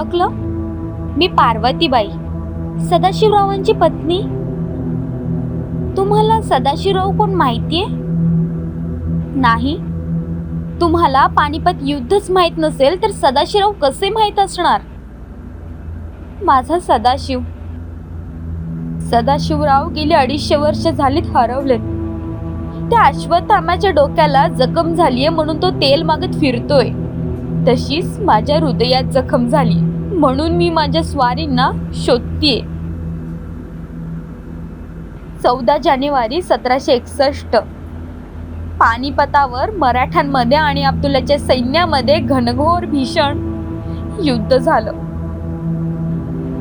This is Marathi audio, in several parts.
ओळखलं? मी पार्वतीबाई सदाशिवरावांची पत्नी. तुम्हाला सदाशिवराव कोण माहितीये? नाही. तुम्हाला पानिपत युद्धच माहीत नसेल तर सदाशिवराव कसे माहीत असणार? माझा सदाशिव. सदाशिवराव गेली अडीचशे वर्ष झालीत हरवलेत. त्या अश्वत्थामाच्या डोक्याला जखम झालीये म्हणून तो तेल मागत फिरतोय. तशीच माझ्या हृदयात जखम झाली. म्हणून मी माझ्या स्वारींना शोधतीये. चौदा जानेवारी सतराशे एकसष्ट. पानिपतावर मराठ्यांमध्ये आणि अब्दुल्लाच्या सैन्यामध्ये घनघोर भीषण युद्ध झालं.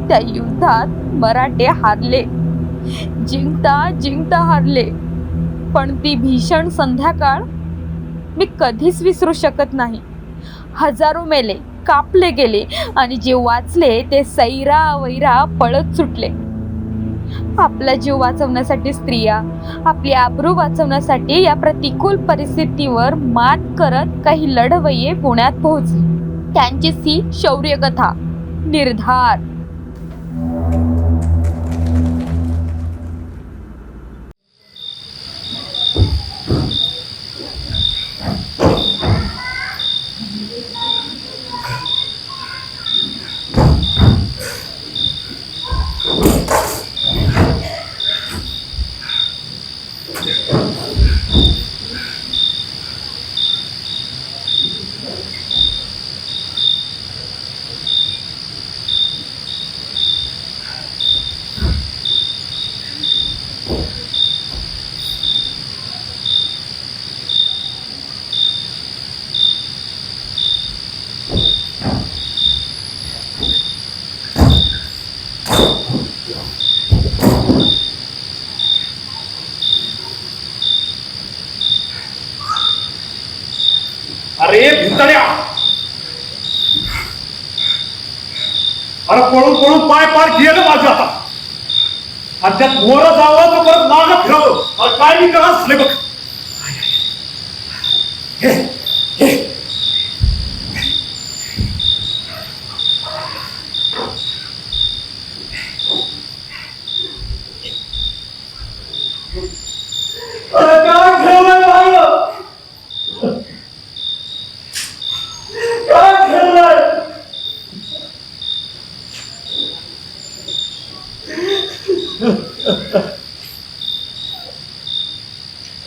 त्या युद्धात मराठे हारले. जिंकता जिंकता हारले. पण ती भीषण संध्याकाळ मी कधीच विसरू शकत नाही. हजारो मेले कापले गेले आणि जे वाचले ते सैरा वैरा पळत सुटले. आपला जीव वाचवण्यासाठी स्त्रिया आपली आबरू वाचवण्यासाठी या प्रतिकूल परिस्थितीवर मात करत काही लढवये पुण्यात पोहोचले. त्यांचीच ही शौर्यकथा निर्धार. अरे पळून पळून पाय पाय गेलं माझं आता. आणि त्यात मोर जावं तर परत माग फिरावं. अरे काय मी करा असले बघ. हे, हे. अरे काय खेळलंय माझं? काय खेळलंय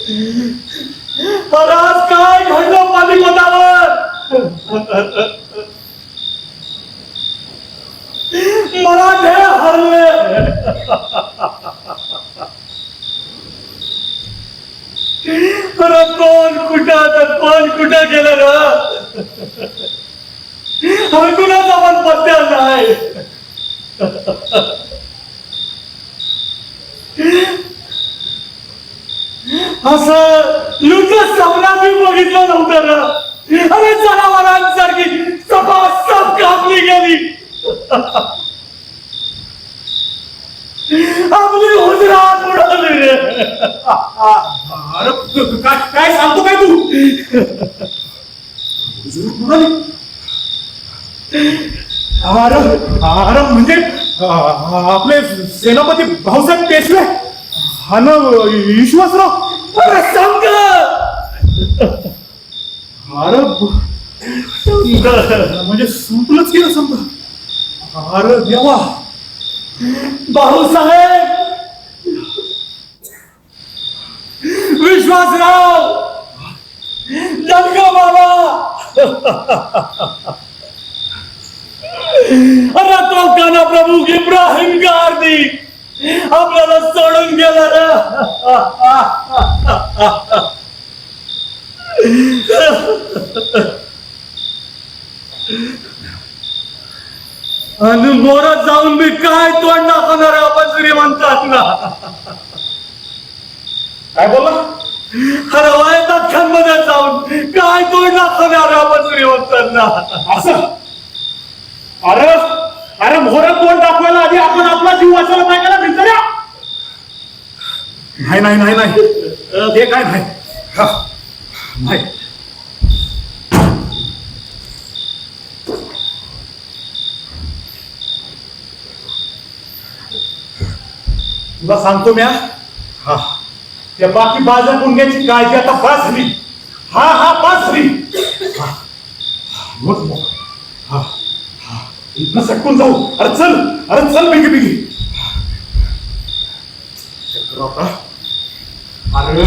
अरे आज काय घडलं पानिपतावर मराठे हरले कोण कुठं तर कोण कुठं गेलं ना अरे कुणाचा पण पत्त्या नाही. असं लुटलं सामना मी बघितलं नव्हतं अरे जनावरांसारखी सपासप कापली गेली. आपली हुजरात उडाली रे अरे काय काय सांगतो काय तू? हुजरात उडाली म्हणजे आपले सेनापती भाऊसाहेब पेशवे? हा ना विश्वासराव सांग! म्हणजे संपलंच केलं समजा. अरे देवा. भाऊसाहेब विश्वासराव! दनगा बाबा! अरे तो काना प्रभू इब्राहिम गार्दी आपल्याला सोडून गेला रे. आणि मोरात जाऊन मी काय तोंड दाखवणार आपण श्रीमंतात ना? काय बोला अरे वयात मध्ये जाऊन काय तोंड दाखवणार आपण श्रीमंतांना? असं? अरे अरे मोहरात तोंड दाखवायला आधी आपण आपला जीव वाचायला पाहिजे ना भिंतऱ्या नाही नाही नाही नाही. ते काय? नाही. नाही. तुला सांगतो मी हा. त्या बाकी बाजा पुण्याची काळजी आता बासरी हा हा बासरी हा, हा, मग मोकळा. हा इथनं सटकून जाऊ. अरे चल अरे चल बिगी बिगी. अरे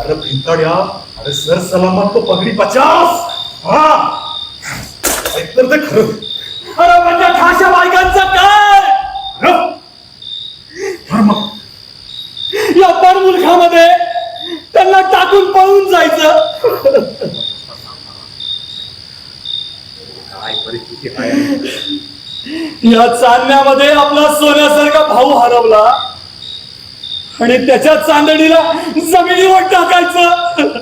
अरे भिंताड्या अरे सर सलामत तो पगडी पचास. हा. ऐकतर ते खरं. अरे म्हणजे खाशा बायकांचं काय? मग. या पण मुलखामध्ये त्यांना टाकून पळून जायचं काय परिस्थिती आहे या चांदण्यामध्ये आपला सोन्यासारखा भाऊ हरवला. आणि त्याच्या चांदणीला जमिनीवर टाकायचं.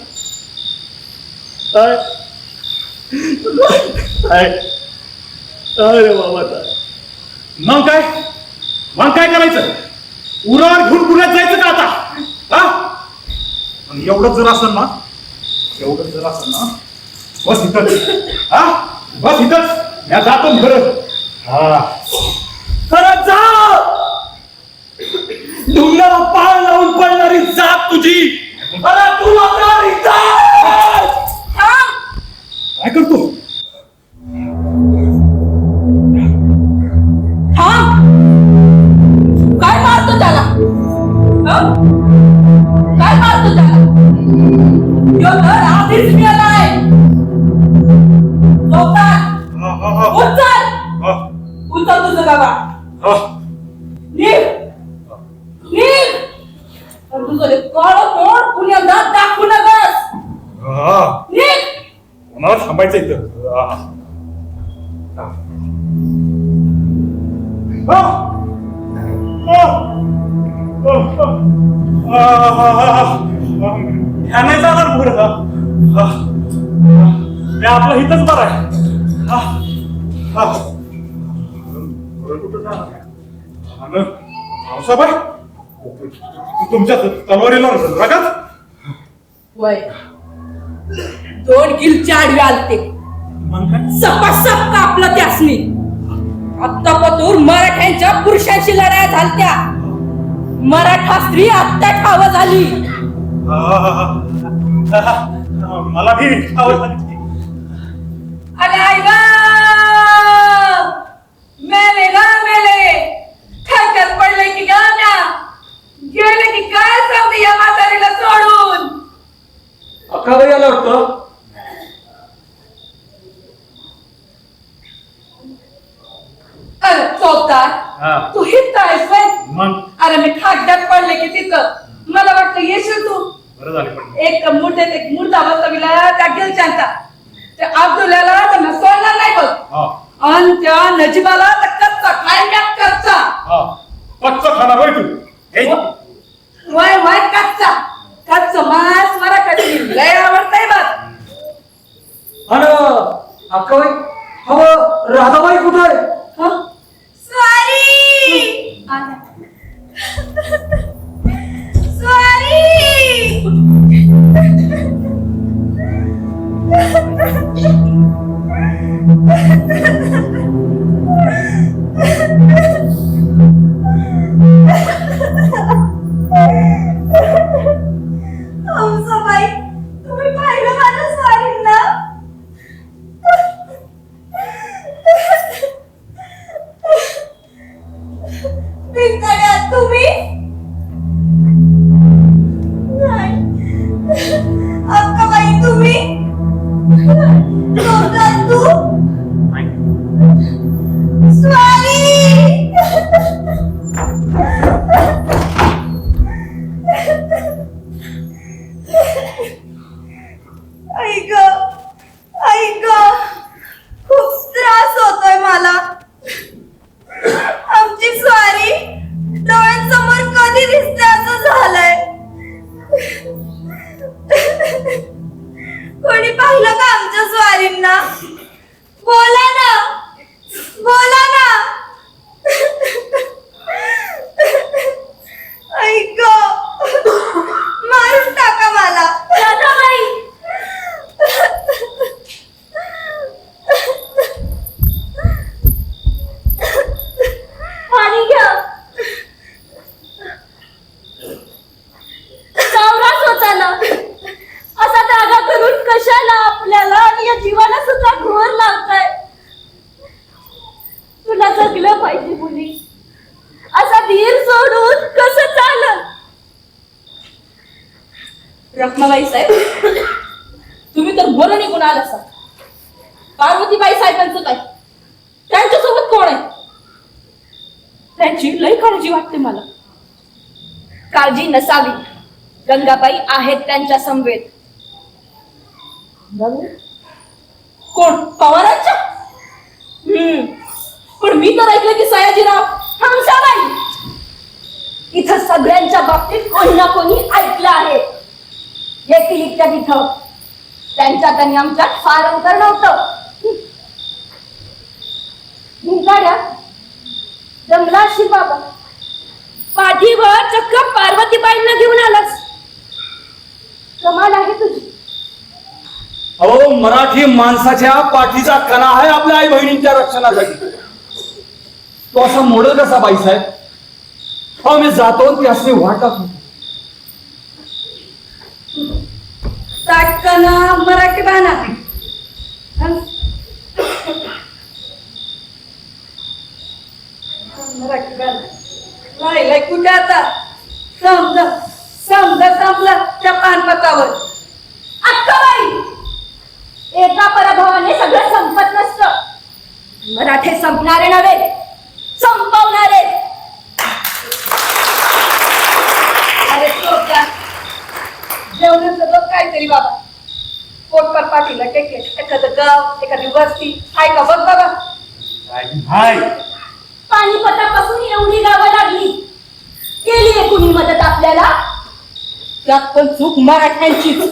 अरे बाबा मग काय? मग काय करायचं? उरावर घेऊन पुण्यात जायचं का आता? हा? एवढं जर असेल ना एवढं जर असेल ना बस इथंच. हा? बस इथंच. या जातो खरं हा. खरं जा. डोंगराला पाय लावून पडणारी जात तुझी. अरे तू लागणारी काय करतो? काय मारतो त्याला? हं? काय मारतो त्याला? ह्या नाही जाणार पुढं. हा. हा. मी आपलं इथंच बरं आहे तुमच्या तलवारीला रगत? वय. दोन किलचे आडवे आलते. सपासप कापलं त्यासनी. आत्ता पतूर मराठ्यांच्या पुरुषांशी लढाया झालत्या. मराठा स्त्री आत्ता ठाव झाली. मला भी झाली. अरे आई ग मेले ग मेले ठरक्यात पडले की गाण्या गेले की काय सांगते या म्हातारीला सोडून अक्का बाई आलं वाटतं अरे चौथार हा. तू हित आहेस व्हय? मग? अरे मी खाड्यात पडले की तिथं. मला वाटलं येशील तू. बरं झालं पण एक मुर्द्यात एक मुर्दा बसविला त्या गिलच्यांचा त्या अब्दुल्लाला त्यांना सोडला नाही बघ. हा. आणि त्या नजीबाला तर कच्चा खायच्यात कच्चा. हा. कच्चं खाणार होय तू. हे? वय वय कच्चा. कच्चा मराठी लय आवडतंय बघ. अन अक्काबाई हो राधाबाई कुठं आहे? रखमाबाई साहेब तुम्ही तर बरं निघून आला असा पार्वतीबाई साहेबांचं काय? त्यांच्यासोबत कोण आहे? त्यांची लई काळजी वाटते मला. काळजी नसावी. गंगाबाई आहेत त्यांच्या समवेत. कोण? पवारांच्या? हम्म. पण मी तर ऐकलं की सयाजीराव हंसाबाई इथं सगळ्यांच्या बाबतीत कोणी ना कोणी ऐकलं आहे. येथील तिथं. त्यांच्यात आणि आमच्यात फार अंतर नव्हतं. भिंगाड्या जंगलाशी बाबा. पाठीवर चक्क पार्वतीबाईंना घेऊन आलास कमाल आहे तुझी. अहो मराठी माणसाच्या पाठीचा कणा आहे आपल्या आई बहिणींच्या रक्षणासाठी. तो असा मोडल कसा बाईसाहेब? अहो मी जातो ती असली वाटत ताटकाना मराठी बाणा. मराठी बाणा. राहिलाय कुठे आता? समजा समजा संपला त्या पानपतावर. अक्काबाई एका पराभवाने सगळं संपत नसतं. मराठे संपणारे नव्हे संपवणारे अरे तो का जेवणाचं बघ काहीतरी बाबा. पोटपर पाठीला टेके एखादं गाव एखादी वस्ती. आहे का? बघ बाबा. हाय. पानिपतापासून एवढी गावं लागली. केली आहे कुणी मदत आपल्याला? त्यात पण चूक मराठ्यांचीच.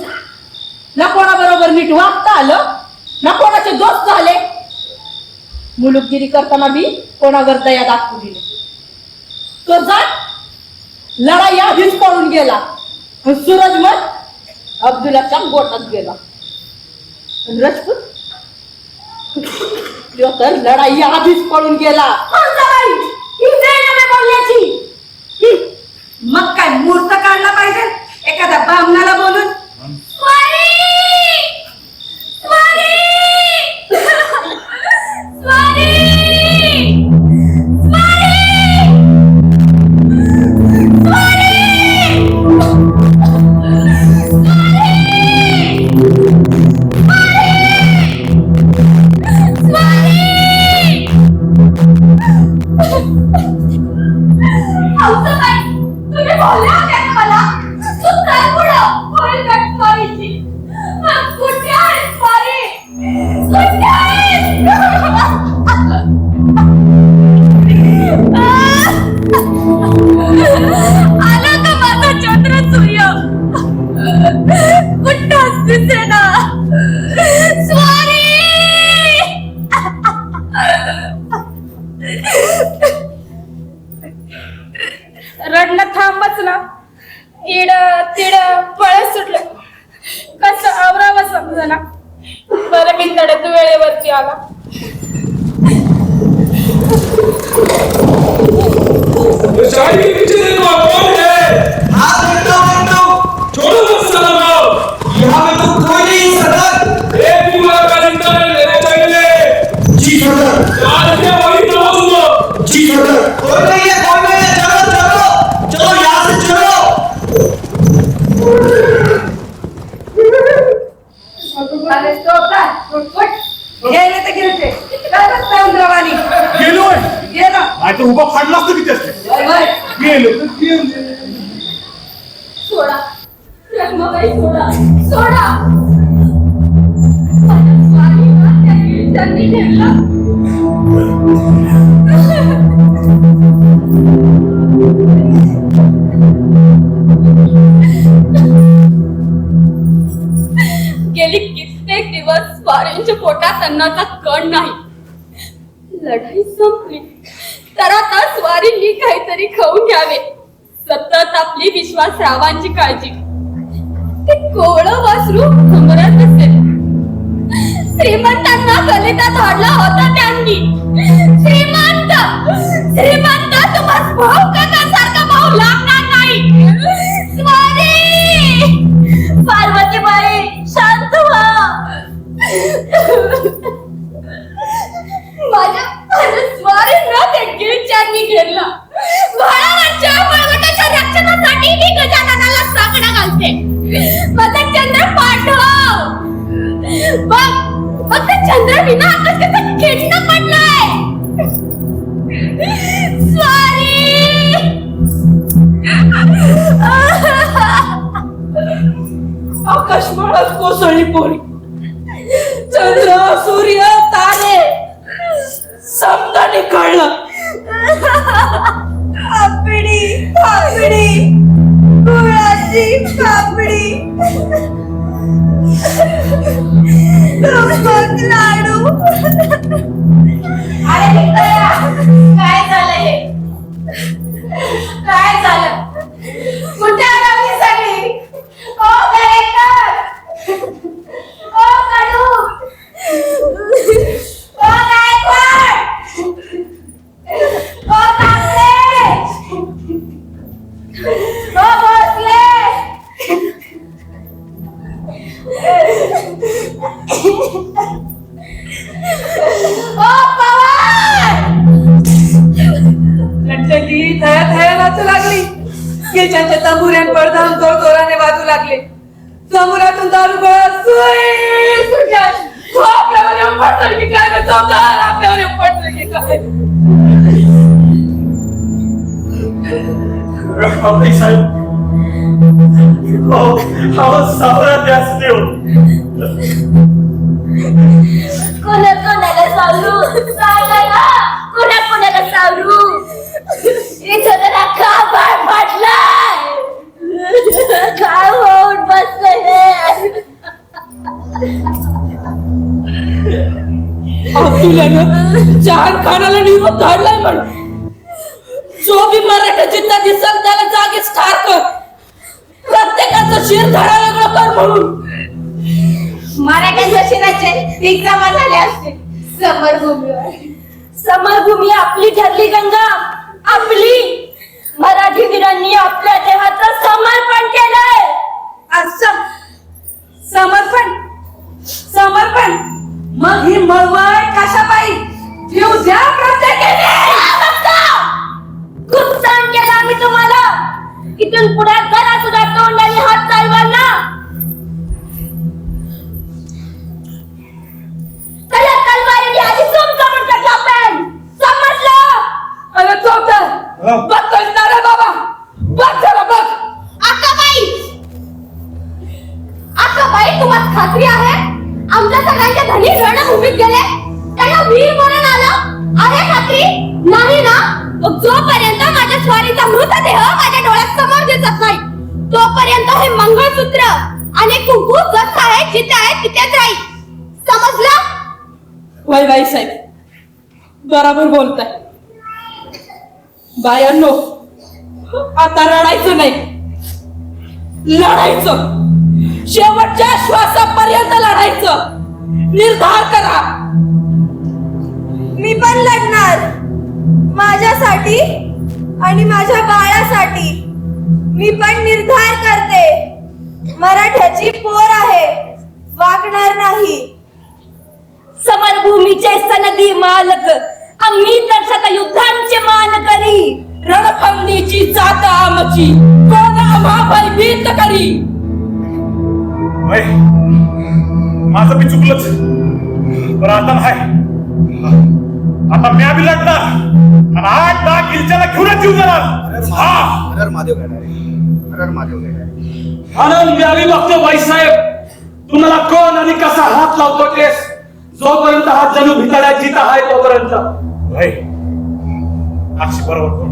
ना कोणाबरोबर नीट वागता आलं ना कोणाचे दोस्त झाले. मुलुकगिरी करताना बी कोणावर दया दाखवू दिली. तो जात लढाई आधीच पळून गेला. सूरज मग अब्दुलाच्या गोटात गेला. रजपूत? तो तर लढाई आधीच पळून गेला. बोलण्याची. मग काय मूर्त काढला पाहिजे? एखाद्या बामणाला बोलून? रडणं थांबच ना. इड तिड पळत सुटलं. कसं आवरावं समजना बरं मी तडत वेळेवरती आला. शाही कौन है? नाही तर उभा फाडला असतो किती असते. गेलो तर. सोडा. सोडा. सोडा. गेली कित्येक दिवस स्वारींच्या पोटात अन्नाचा कण नाही. लढाई संपली. तर आता स्वारींनी काहीतरी खाऊन घ्यावे. सतत आपली विश्वासरावांची काळजी. ते कोवळ वासरू समोरच असेल. श्रीमंतांना कलिता धाडला होता त्यांनी. श्रीमंत! श्रीमंत तुम्हाला भाऊ काकासारखा भाऊ लागणार नाही. स्वारी! पार्वतीबाई शांत व्हा. माझ्या विचार मी घेरला. बाळाच्या बळवटाच्या रक्षणासाठी मी गजाननाला साकडा घालते. माझा चंद्र पाठव बघ फक्त चंद्र विना आकाश कसं खेचणं आकाश पोरी. चंद्र सूर्य तारे. समजा निखळलं पापडी पापडी गुळाची पापडी लाडू. अरे काय झालं हे? काय झालं? कुठे आली सगळी? ओ अहो, अहो, सावरा जास्त देऊ कोणा कोणाला सावरू सांगा ना कोणा कोणाला सावरू इथं तर अख्खा बाळ फाटलाय काय होऊन बसलं हे अब्दुल्यानं जहान खानाला निरोप धाडलाय म्हणून जो बी मराठा जिंदा दिसल त्याला जागीच ठार कर. शिर धडा वेगळं कर म्हणून. मराठ्यांच्या शिराचे पीक जमा झाले असते. समरभूमीवर. समरभूमी आपली ठरली गंगा. आपली. मराठी वीरांनी आपल्या देहाचं समर्पण केलंय. असं समर्पण. समर्पण. मग ही मळवळ कशापायी येऊ द्या प्रत्येकाने खूप सहन केला आम्ही तुम्हाला. इथून पुढे सगळ्यांच्या रण रणभूमीत गेले त्यांना वीर म्हणून आलं. अरे खात्री नाही ना? जोपर्यंत माझ्या स्वारीचा मृतदेह माझ्या डोळ्यात समोर दिसत नाही तोपर्यंत हे मंगळसूत्र आणि कुंकू जसं आहे जिथे आहे तिथेच राहील. समजलं? वय बाई साहेब बरोबर बोलताय. बायांनो आता रडायचं नाही. लढायचं. शेवटच्या श्वासापर्यंत लढायचं. निर्धार करा. मी पण लढणार. माझ्यासाठी आणि माझ्या बाळासाठी मी पण निर्धार करते. मराठ्याची पोर आहे. वागणार नाही. समरभूमीचे सनदी मालक आम्ही तर सदा युद्धांचे मान करी रणफंदीची जात आमची. कोण आम्हा भयभीत करी. माझं मी चुकलंच. पण आता नाही आता मी आम्ही लढणार. आणि आठ दहा किलच्याला घेऊनच जीव देणार. हा. हरर महादेव हरर महादेव आनंद मी आम्ही बघतो बाईसाहेब तुम्हाला कोण आणि कसा हात लावतो केस? जोपर्यंत हात जणू भितड्यात जिता आहे तोपर्यंत. अक्षी बरोबर!